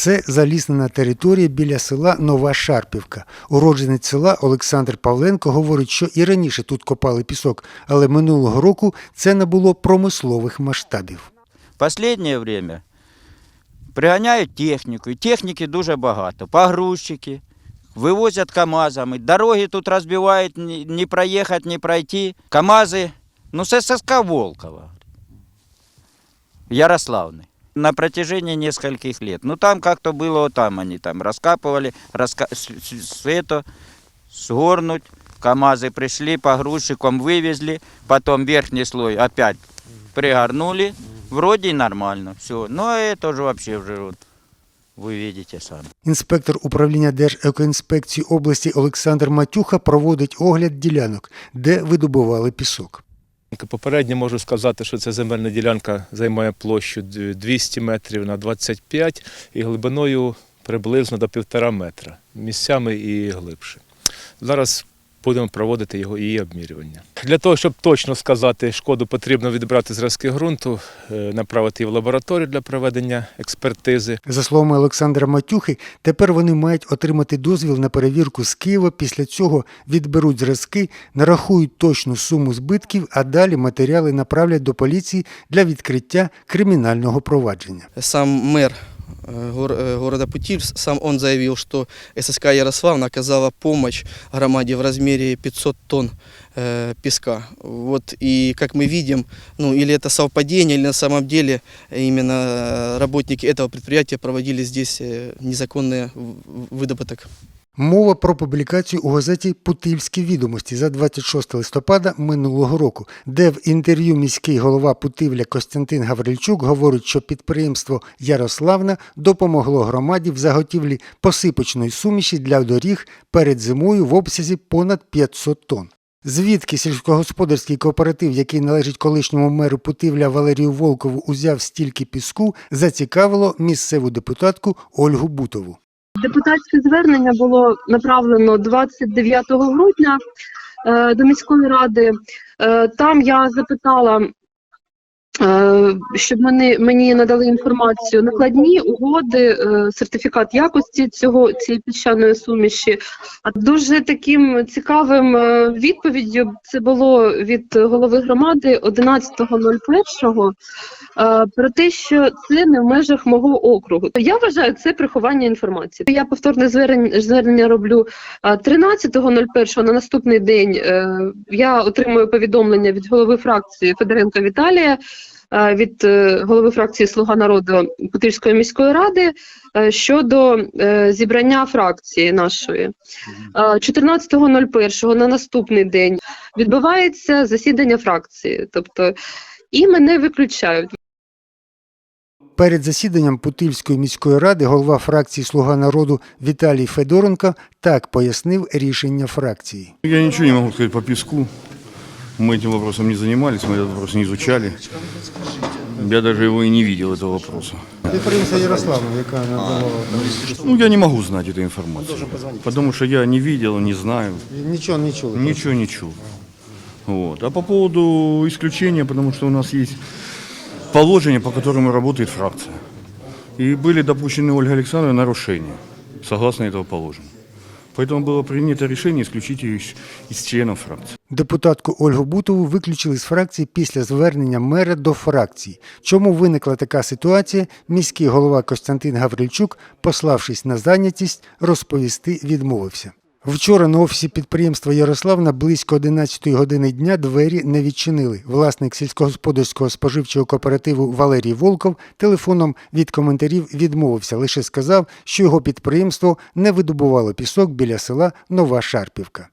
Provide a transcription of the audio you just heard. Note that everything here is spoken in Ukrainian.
Це заліснена територія біля села Нова Шарпівка. Уродженець села Олександр Павленко говорить, що і раніше тут копали пісок, але минулого року це не було промислових масштабів. Последнее время приганяють техніку, і техніки дуже багато. Погрузчики, вивозять КАМАЗами. Дороги тут розбивають, ні, проїхати, ні пройти. КАМАЗи, ну це ССК Волкова. Ярославны На протяжении нескольких лет. Ну там как-то было, вот там они там раскапывали, раска... с, с- с это, сгорнуть. КАМАЗы пришли, погрузчиком вывезли, потом верхний слой опять пригорнули, вроде и нормально, все. Но это же вообще уже вот, вы видите сами. Інспектор управління Держекоінспекції області Олександр Матюха проводить огляд ділянок, де видобували пісок. Попередньо можу сказати, що ця земельна ділянка займає площу 200 метрів на 25 і глибиною приблизно до півтора метра, місцями і глибше. Зараз будемо проводити його її обмірювання. Для того, щоб точно сказати шкоду, потрібно відбрати зразки ґрунту, е, направити її в лабораторію для проведення експертизи. За словами Олександра Матюхи, тепер вони мають отримати дозвіл на перевірку з Києва. Після цього відберуть зразки, нарахують точну суму збитків, а далі матеріали направлять до поліції для відкриття кримінального провадження. сам мэр э, гор- э, города Путиль, сам он заявил, что ССК Ярославна оказала помощь громаде в размере 500 тонн э, песка. Вот, и как мы видим, ну или это совпадение, или на самом деле именно э, работники этого предприятия проводили здесь э, незаконный выдобыток. Мова про публікацію у газеті Путильські відомості за 26 листопада минулого року, де в інтерв'ю міський голова Путивля Костянтин Гаврильчук говорить, що підприємство Ярославна допомогло громаді в заготівлі посипочної суміші для доріг перед зимою в обсязі понад 500 тонн. Звідки сільськогосподарський кооператив, який належить колишньому меру Путивля Валерію Волкову, узяв стільки піску, зацікавило місцеву депутатку Ольгу Бутову. Депутатське звернення було направлено 29 грудня е, до міської ради. Е, там я запитала, щоб мені, мені надали інформацію накладні угоди, е, сертифікат якості цього цієї піщаної суміші. А дуже таким цікавим е, відповіддю це було від голови громади 11.01 е, про те, що це не в межах мого округу. Я вважаю це приховання інформації. Я повторне звернення, звернення роблю е, 13.01 на наступний день. е, Я отримую повідомлення від голови фракції Федоренка Віталія. Е, Від е, голови фракції Слуга народу Путильської міської ради е, щодо зібрання фракції нашої Е, 14.01 на наступний день відбувається засідання фракції, тобто і мене виключають. Перед засіданням Путильської міської ради голова фракції Слуга народу Віталій Федоренко так пояснив рішення фракції. Я ничего не могу сказать по песку. Мы этим вопросом не занимались, мы этот вопрос не изучали. Я даже его и не видел, этого вопроса. Підприємство Ярославна, яка надавала Ну, я не могу знать эту информацию. Потому что я не видел, не знаю, нічого не чули. ничего не чул. Вот. А по поводу исключения, потому что у нас есть положение, по которому работает фракция. И были допущены Ольга Александровна нарушения, согласно этого положения. Поэтому было принято решение исключить ее из, членов фракции. Депутатку Ольгу Бутову виключили з фракції після звернення мера до фракції. Чому виникла така ситуація, міський голова Костянтин Гаврильчук, пославшись на зайнятість, розповісти відмовився. Вчора на офісі підприємства Ярославна близько 11 години дня двері не відчинили. Власник сільськогосподарського споживчого кооперативу Валерій Волков телефоном від коментарів відмовився, лише сказав, що його підприємство не видобувало пісок біля села Нова Шарпівка.